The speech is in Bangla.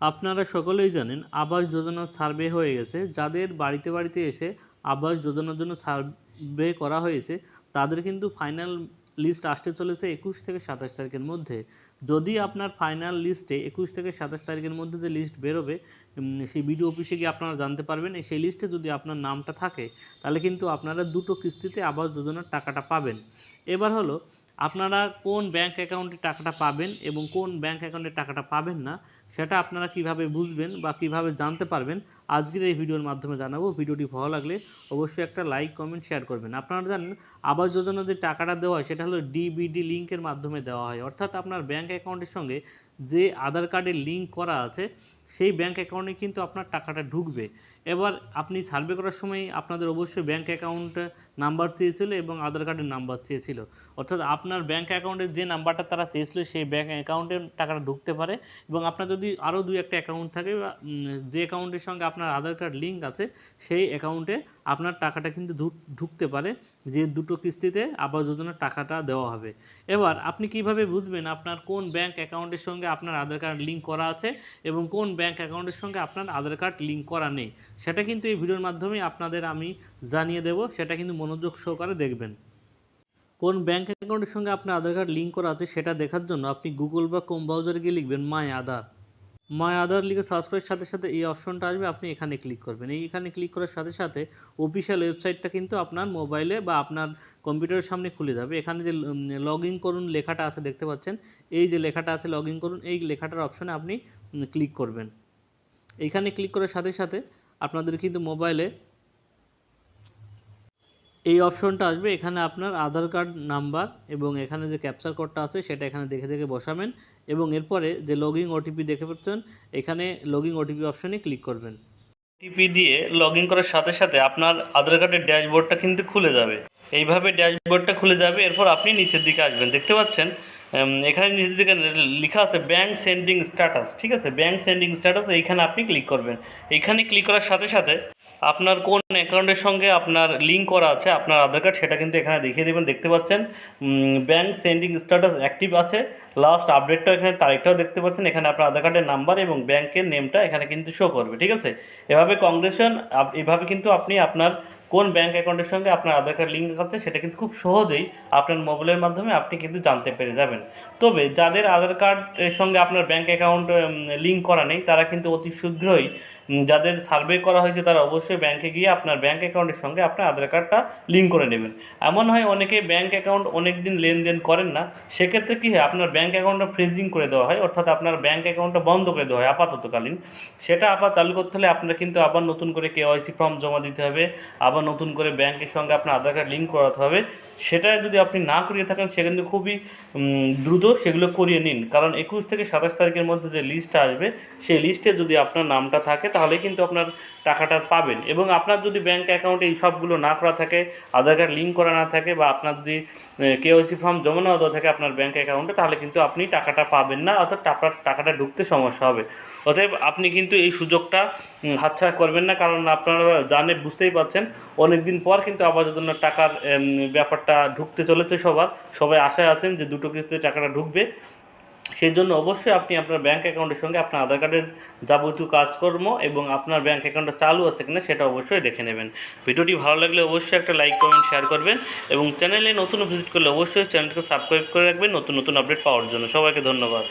আপনারা সকলেই জানেন আবাস যোজনার সার্ভে হয়ে গেছে। যাদের বাড়িতে বাড়িতে এসে আবাস যোজনার জন্য সার্ভে করা হয়েছে, তাদের কিন্তু ফাইনাল লিস্ট আসতে চলেছে একুশ থেকে সাতাশ তারিখের মধ্যে। যদি আপনার ফাইনাল লিস্টে একুশ থেকে সাতাশ তারিখের মধ্যে যে লিস্ট বেরোবে সেই বিডিও অফিসে গিয়ে আপনারা জানতে পারবেন। সেই লিস্টে যদি আপনার নামটা থাকে, তাহলে কিন্তু আপনারা দুটো কিস্তিতে আবাস যোজনার টাকাটা পাবেন। এবার হলো, আপনারা কোন ব্যাংক অ্যাকাউন্টে টাকাটা পাবেন এবং কোন ব্যাংক অ্যাকাউন্টে টাকাটা পাবেন না সেটা আপনারা কীভাবে বুঝবেন বা কীভাবে জানতে পারবেন, আজকের এই ভিডিওর মাধ্যমে জানাব। ভিডিওটি ভালো লাগলে অবশ্যই একটা লাইক কমেন্ট শেয়ার করবেন। আপনারা জানেন, আবাস যোজনা যে টাকাটা দেওয়া হয়, সেটা হলো ডিবিডি লিঙ্কের মাধ্যমে দেওয়া হয়। অর্থাৎ আপনার ব্যাঙ্ক অ্যাকাউন্টের সঙ্গে যে আধার কার্ডের লিঙ্ক করা আছে সেই ব্যাংক অ্যাকাউন্টে কিন্তু আপনার টাকাটা ঢুকবে। এবার আপনি সার্ভে করার সময় আপনাদের অবশ্যই ব্যাংক অ্যাকাউন্ট নাম্বার চেয়েছিল এবং আধার কার্ডের নাম্বার চেয়েছিল। অর্থাৎ আপনার ব্যাংক অ্যাকাউন্টের যে নাম্বারটা তারা চেয়েছিল, সেই ব্যাংক অ্যাকাউন্টে টাকাটা ঢুকতে পারে এবং আপনার যদি আরও দুই একটা অ্যাকাউন্ট থাকে বা যে অ্যাকাউন্টের সঙ্গে আপনার আধার কার্ড লিঙ্ক আছে, সেই অ্যাকাউন্টে আপনার টাকাটা কিন্তু ঢুক- ঢুকতে পারে যে দুটো কিস্তিতে আবাস যোজনার টাকাটা দেওয়া হবে। এবার আপনি কীভাবে বুঝবেন আপনার কোন ব্যাংক অ্যাকাউন্টের সঙ্গে আপনার আধার কার্ড লিঙ্ক করা আছে এবং কোন ব্যাংক অ্যাকাউন্টের সঙ্গে আপনার আধার কার্ড লিঙ্ক করা নেই। সেটা কিন্তু এই ভিডিওর মাধ্যমে আপনাদের আমি জানিয়ে দেব, সেটা কিন্তু মনোযোগ সহকারে দেখবেন। কোন ব্যাঙ্ক অ্যাকাউন্টের সঙ্গে আপনার আধার কার্ড লিঙ্ক করা আছে সেটা দেখার জন্য আপনি গুগল বা কোম ব্রাউজারে গিয়ে লিখবেন মাই আধার মাই আধার লিখে সার্চ করার সাথে সাথে এই অপশনটা আসবে, আপনি এখানে ক্লিক করবেন। এইখানে ক্লিক করার সাথে সাথে অফিসিয়াল ওয়েবসাইটটা কিন্তু আপনার মোবাইলে বা আপনার কম্পিউটারের সামনে খুলে যাবে। এখানে যে লগ করুন লেখাটা আছে দেখতে পাচ্ছেন। এই যে লেখাটা আছে লগ করুন, এই লেখাটার অপশনে আপনি ক্লিক করবেন। এইখানে ক্লিক করার সাথে সাথে আপনাদের কিন্তু মোবাইলে এই অপশনটা আসবে। এখানে আপনার আধার কার্ড নাম্বার এবং এখানে যে ক্যাপচার কোডটা আছে, সেটা এখানে দেখে দেখে বসাবেন এবং এরপরে যে লগইন ওটিপি দেখে পাচ্ছেন, এখানে লগইন ওটিপি অপশনে ক্লিক করবেন। ওটিপি দিয়ে লগ করার সাথে সাথে আপনার আধার কার্ডের ড্যাশবোর্ডটা কিন্তু খুলে যাবে। এইভাবে ড্যাশবোর্ডটা খুলে যাবে। এরপর আপনি নিচের দিকে আসবেন। দেখতে পাচ্ছেন? এখানে নিচের দিকে লেখা আছে ব্যাংক সেন্ডিং স্ট্যাটাস ঠিক আছে? ব্যাংক সেন্ডিং স্ট্যাটাস এইখানে আপনি ক্লিক করবেন। এইখানে ক্লিক করার সাথে সাথে আপনার কোন অ্যাকাউন্টের সঙ্গে আপনার লিঙ্ক করা আছে, আপনার আধার কার্ড সেটা কিন্তু এখানে দেখিয়ে দেবেন, দেখতে পাচ্ছেন। ব্যাংক সেন্ডিং স্ট্যাটাস অ্যাক্টিভ আছে। লাস্ট আপডেটটাও এখানে তারিখটাও দেখতে পাচ্ছেন। এখানে আপনার আধার কার্ডের নাম্বার এবং ব্যাংকের নেমটা এখানে কিন্তু শো করবে, ঠিক আছে? এভাবে কংগ্রেশন এভাবে কিন্তু আপনি আপনার কোন ব্যাঙ্ক অ্যাকাউন্টের সঙ্গে আপনার আধার কার্ড লিঙ্ক আছে সেটা কিন্তু খুব সহজেই আপনার মোবাইলের মাধ্যমে আপনি কিন্তু জানতে পেরে যাবেন। তবে যাদের আধার কার্ডের সঙ্গে আপনার ব্যাঙ্ক অ্যাকাউন্ট লিঙ্ক করা নেই, তারা কিন্তু অতি শীঘ্রই যাদের সার্ভে করা হয়েছে তারা অবশ্যই ব্যাংকে গিয়ে আপনার ব্যাংক অ্যাকাউন্টের সঙ্গে আপনার আধার কার্ডটা লিঙ্ক করে নেবেন। এমন হয় অনেকে ব্যাংক অ্যাকাউন্ট অনেক দিন লেনদেন করেন না, সেক্ষেত্রে কী হয়, আপনার ব্যাংক অ্যাকাউন্টটা ফ্রিজিং করে দেওয়া হয়, অর্থাৎ আপনার ব্যাংক অ্যাকাউন্টটা বন্ধ করে দেওয়া হয় আপাততকালীন। সেটা আবার চালু করতে হলে আপনার কিন্তু আবার নতুন করে কেওয়াইসি ফর্ম জমা দিতে হবে, আবার নতুন করে ব্যাংকের সঙ্গে আপনার আধার কার্ড লিঙ্ক করাতে হবে। সেটা যদি আপনি না করিয়ে থাকেন, সে কিন্তু খুবই দ্রুত সেগুলো করিয়ে নিন। কারণ একুশ থেকে সাতাশ তারিখের মধ্যে যে লিস্টটা আসবে, সেই লিস্টে যদি আপনার নামটা থাকে তাহলে কিন্তু আপনার টাকাটা পাবেন। এবং আপনার যদি ব্যাঙ্ক অ্যাকাউন্টে এই সবগুলো না করা থাকে, আধার কার্ড লিঙ্ক করা না থাকে বা আপনার যদি কেওয়াইসি ফর্ম জমা না দেওয়া থাকে আপনার ব্যাঙ্ক অ্যাকাউন্টে তাহলে কিন্তু আপনি টাকাটা পাবেন না, অর্থাৎ টাকা- টাকাটা ঢুকতে সমস্যা হবে। অতএব আপনি কিন্তু এই সুযোগটা হাতছাড়া করবেন না, কারণ আপনারা জানে, বুঝতেই পারছেন অনেক দিন পর কিন্তু আবাস যোজনার টাকার ব্যাপারটা ঢুকতে চলেছে সবার, সবাই আশায় আছেন যে দুটো কিস্তিতে টাকাটা ঢুকবে। সেই জন্য অবশ্যই আপনি আপনার ব্যাঙ্ক অ্যাকাউন্টের সঙ্গে আপনার আধার কার্ডের যাবতীয় কাজকর্ম এবং আপনার ব্যাঙ্ক অ্যাকাউন্টটা চালু আছে কিনা সেটা অবশ্যই দেখে নেবেন। ভিডিওটি ভালো লাগলে অবশ্যই একটা লাইক কমেন্ট শেয়ার করবেন এবং চ্যানেলে নতুন ভিজিট করলে অবশ্যই চ্যানেলটিকে সাবস্ক্রাইব করে রাখবেন, নতুন নতুন আপডেট পাওয়ার জন্য। সবাইকে ধন্যবাদ।